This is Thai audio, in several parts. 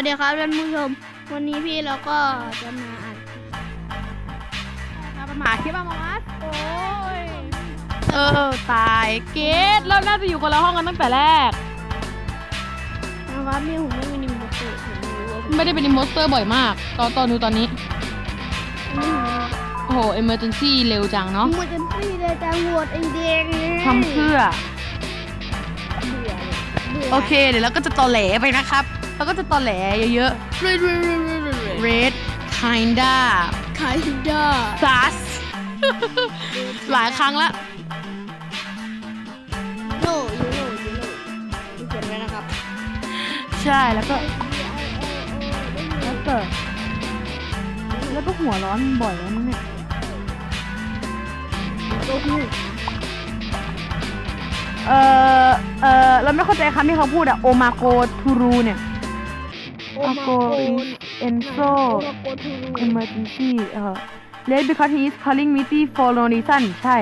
วัสดีครับท่านผู้ชม วันนี้พี่เราก็จะมาอัดครับหมาคิดว่ามามัสโอ้ยเออตายเกตเราน่าจะอยู่คนละห้องกันตั้งแต่แรกนะครับนี่ผมไม่มีนิมโมเตอร์ผมรู้ว่าผมไม่ได้เป็นอิมโมสเตอร์บ่อยมาก ตอนตอนดูตอนนี้ไม่มีโอ้โหเอเมอร์เจนซี่เร็วจังเนาะมันจะตีเลยจะโหวตไอ้แดงเลยทำเพื่อ เบื่อเลยบื่โอเค เดี๋ยวเราก็จะตอแหลไปนะครับ เราก็จะตอแหลเยอะเรื่อยเรื่อยเรื่อยเรื่อยเรื่อยๆ red kinda ขายด้า sus หลายครั้งละโลยูโรยูโรมีเขียนไว้นะครับ ใช่แล้วก็ แล้วก็แล้วก็หัวร้อนบ่อยแล้วมั้งเนี่ยโลฮูเออเออเราไม่เข้าใจคำที่เขาพูดอะโอมาโกทูรูเนี่ย โออามาโกโกเอนโซโอมาโกทูรู emergency เออ late because he is calling me for no reason ใช่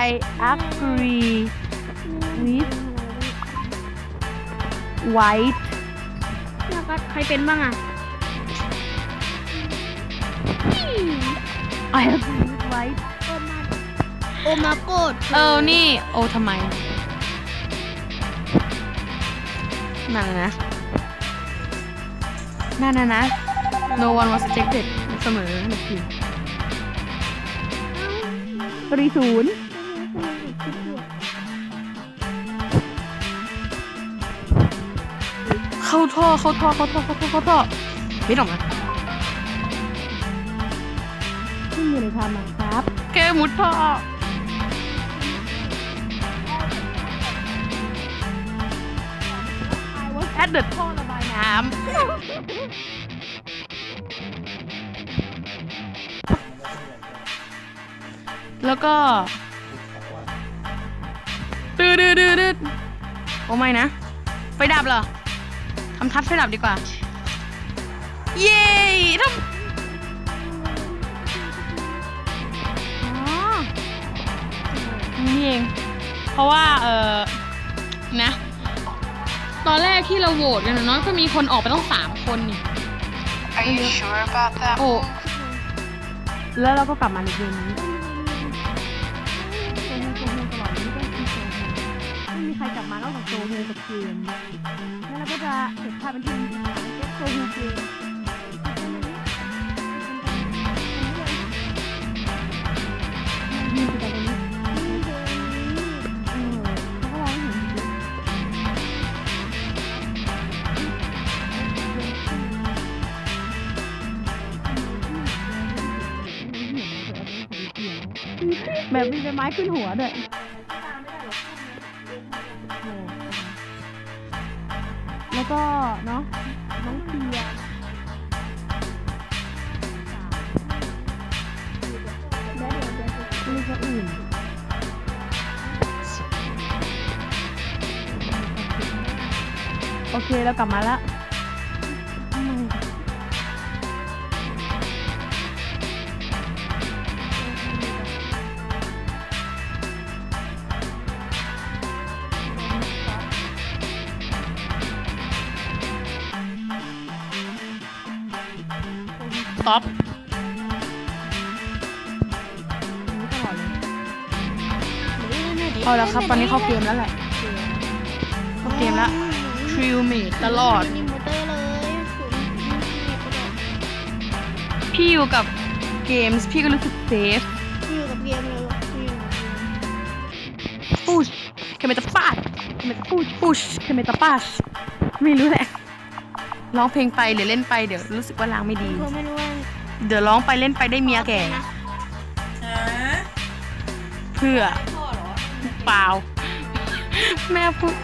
I agree with white นะครับใครเป็นบ้างอะ I agree with white โอมาโกดเออ นี่ โอ้ทำไม นั่นนะนั่นนะนะ no one was ejected เสมอหนึ่งทีตรีศูนย์เข้าท่อเข้าท่อเข้าท่อเข้าท่อเข้าท่อไม่ออกมาที่อยู่ในทำอะครับ แกมุดท่อ I was at the ท่อระบายน้ำแล้วก็ตืดดืดดืดโอ้ไม่นะ ไฟดับเหรอทำทัดไฟดับดีกว่า เย้ทำนี่เอง เพราะว่า เออนะ ตอนแรกที่เราโหวตกันนะเนาะก็มีคนออกไปต้องสามคนนี่ Are you sure about that? โอ้แล้วเราก็กลับมาในเกมนี้โซเฮโซเฮตลอดนี้ก็คือโซเฮไม่มีใครกลับมานอกจากโซเฮกับเกมแล้วเราก็จะเก็บภาพเป็นที่มีโซเฮเกม แบบมีใบไม้ขึ้นหัวด้วยแล้วก็เนาะน้องเทียมีคนอื่นโอเคเรากลับมาแล้ว สต็อปเอาแล้วครับ ตอนนี้เข้าเกมแล้วแหละเข้าเกมแล้วทริลเมดตลอดนิมโมเตอร์เลยศูนย์นิมโมเตอร์พี่อยู่กับเกมส์พี่ก็รู้สึกเซฟที่อยู่กับเกมเลยวะที่อยู่กับเกมปูชเคเมตาปาชเคเมตาปูชปูชเคเมตาปาชไม่รู้แหละ ร้องเพลงไปหรือเล่นไปเดี๋ยวรู้สึกว่าล้างไม่ดีก็ไม่รู้ว่าเดี๋ยวร้องไปเล่นไปได้เมียแก่ เพื่อเปล่า แม่พูด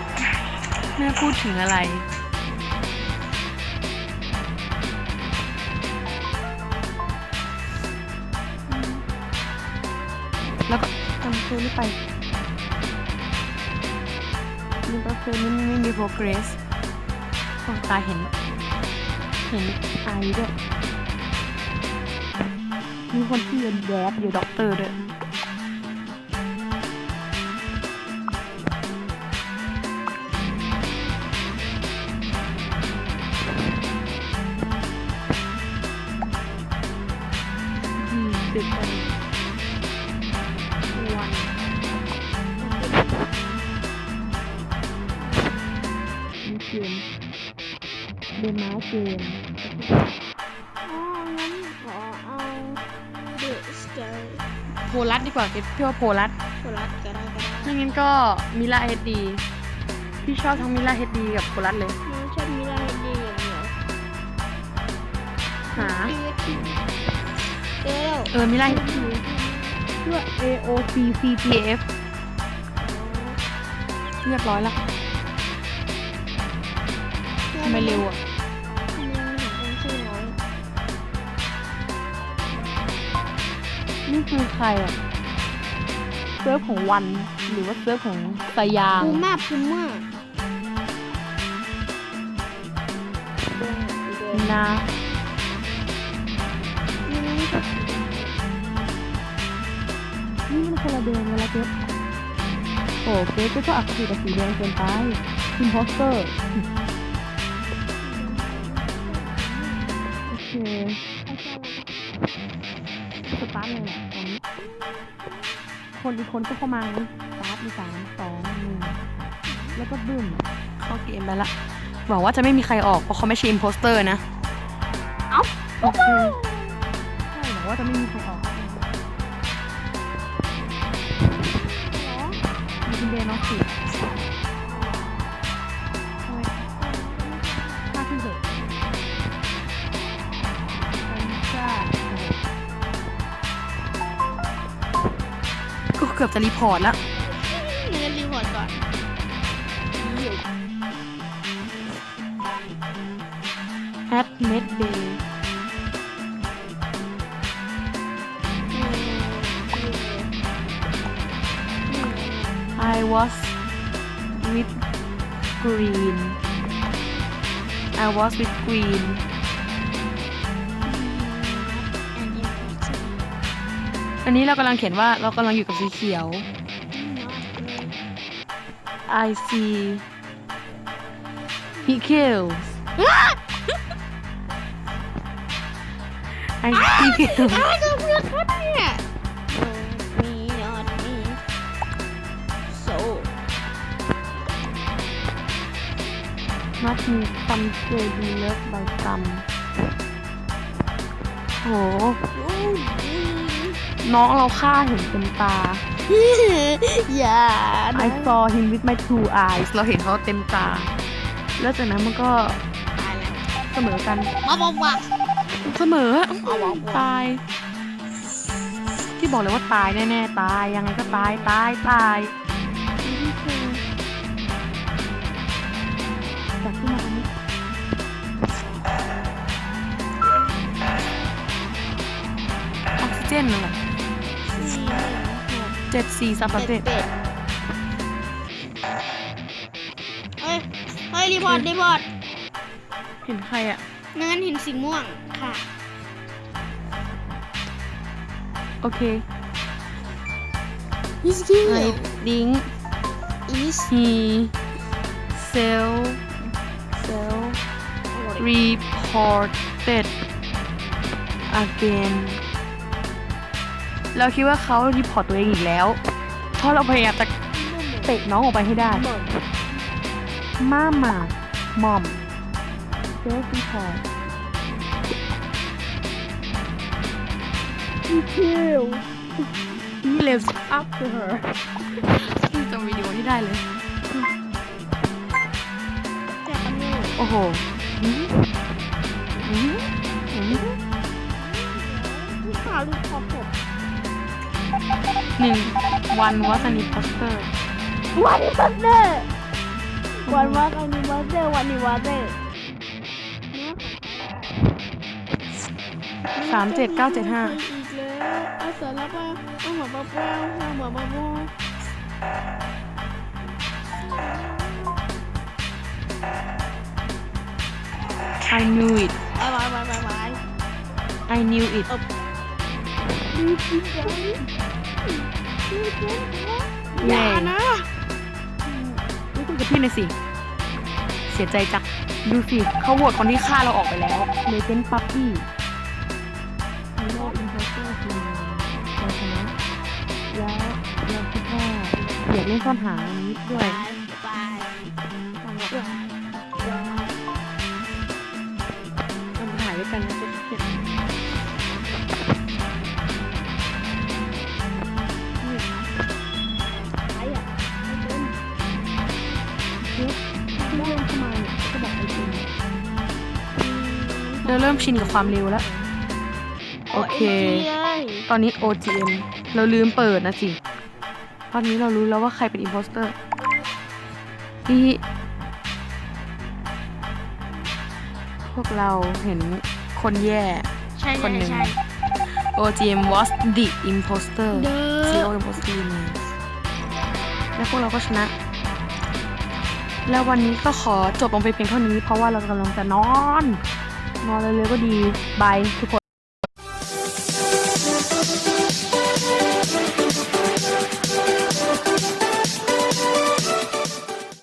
แม่พูดถึงอะไร แล้วก็ทำเซอร์นี่ไปลิงก็เซอร์นี่ไม่มี progress คนตาเห็น เห็นไอด้วยมีคนที่เรียนแยบอยู่ด็อกเตอร์ด้วย เดนมาร์กเกมอ๋องั้นขอเอาเดอะสเกลโพลัสดีกว่าเก็ตพี่ว่าโพลัสโคลัสก็ได้ก็ได้ไม่งั้นก็มิล่าเฮดดีพี่ชอบทั้งมิล่าเฮดดีกับโพลัสเลยน้องชอบมิลาเฮดดีอย่างเดียวหาเจอแล้วเออมิล่าเฮดดีเพื่อ AOC CPF เรียบร้อยแล้วทำไมเร็วอะ นี่คือใครอะ เซิร์ฟของวัน หรือว่าเซิร์ฟของสยางพูม่าพูม่านะนี่ไม่ชอบนี่มันคนละแดงเวลาเจ๊โอ้เจ๊ก็ชอบอคติกับสีแดงเกินไปอินโพสเตอร์ สตาร์ทเลยแหละตอนนี้คนอีกคนก็เข้ามาไงสตาร์ทมีสามสองหนึ่งแล้วก็บึ้มเข้าเกมไปละหวังว่าจะไม่มีใครออกเพราะเขาไม่ใช่อิมโพสเตอร์นะ เอ้าโอเคใช่หวังว่าจะไม่มีใครออกมีคุณเดนเนาะสิ เกือบจะรีพอร์ตแล้วเงินรีพอร์ตก่อน at midday I was with green I was with green อันนี้เรากำลังเขียนว่าเรากำลังอยู่กับสีเขียว I see he kills I see kills อะไรกันเพื่อนครับเนี่ย มียอดมีโซ not me some say be loved by some โห น้องเราฆ่าเห็นเต็มตา อย่า I saw him with my two eyes เราเห็นเขาเต็มตา แล้วจากนั้นมันก็ตายแล้วเสมอกัน มาบอกว่า เสมอเอาบอกว่าตาย ที่บอกเลยว่าตายแน่ๆตายยังไงก็ตายตายตายจับขึ้นมาตรงนี้ออกซิเจนนั่นแหละสี่หนึ่งหก เจ็ดสี่สับประเทเจ็ศดเป็ดเฮ้ย เฮ้ย รีพอร์ตรีพอร์ตเห็นใครอะไม่งั้นเห็นสีม่วงค่ะ โอเค He's killing I think is he sell sell reported again เราคิดว่าเขารีพอร์ตตัวเองอีกแล้ว เพราะเราพยายามจะเตะน้องออกไปให้ได้ มาหมามอมเซลฟ์รีพอร์ต He killed He lives up to her จำวิดีโอที่ได้เลยแต่อันนี้โอ้โหอื้ออื้ออื้อผู้ข่าวรีพอร์ตผม หนึ่งวันวัสนิพอสเตอร์วันนี้วันเดอร์วันว่าอันนี้วันเดอร์วันนี้วันเดอร์สามเจ็ดเก้าเจ็ดห้าอีกแล้วเอาสารพัดเอาหัวปลาปลาเอาหัวปลาปลา I knew it บายบายบายบายบาย I knew it อย่านะไม่คุยกับพี่หน่สิ เสียใจจักดูสิเขาโหวตคนที่ฆ่าเราออกไปแล้วเลเจนปั๊บบี้ฮีโร่อนเทอร์อร์คือเราชนะแล้วเราคิดว่ายากเล่นซ่อนหาอันนี้ด้วยมันหายไปกันแล้วจะเป็น เราเริ่มชินกับความเร็วแล้ว โอเค ตอนนี้ OGM เราลืมเปิดนะสิ ตอนนี้เรารู้แล้วว่าใครเป็นอิ p โพสเตอร์ที่พวกเราเห็นคนแย่ใช่คนใช่หนึ่งใช่ OGM was the imposter เด้ Zero อ imposter remains และพวกเราก็ชนะ แล้ววันนี้ก็ขอจบลงไปเพียงเท่านี้เพราะว่าเรากำลังจะนอน นอนเร็วๆก็ดี บายทุกคน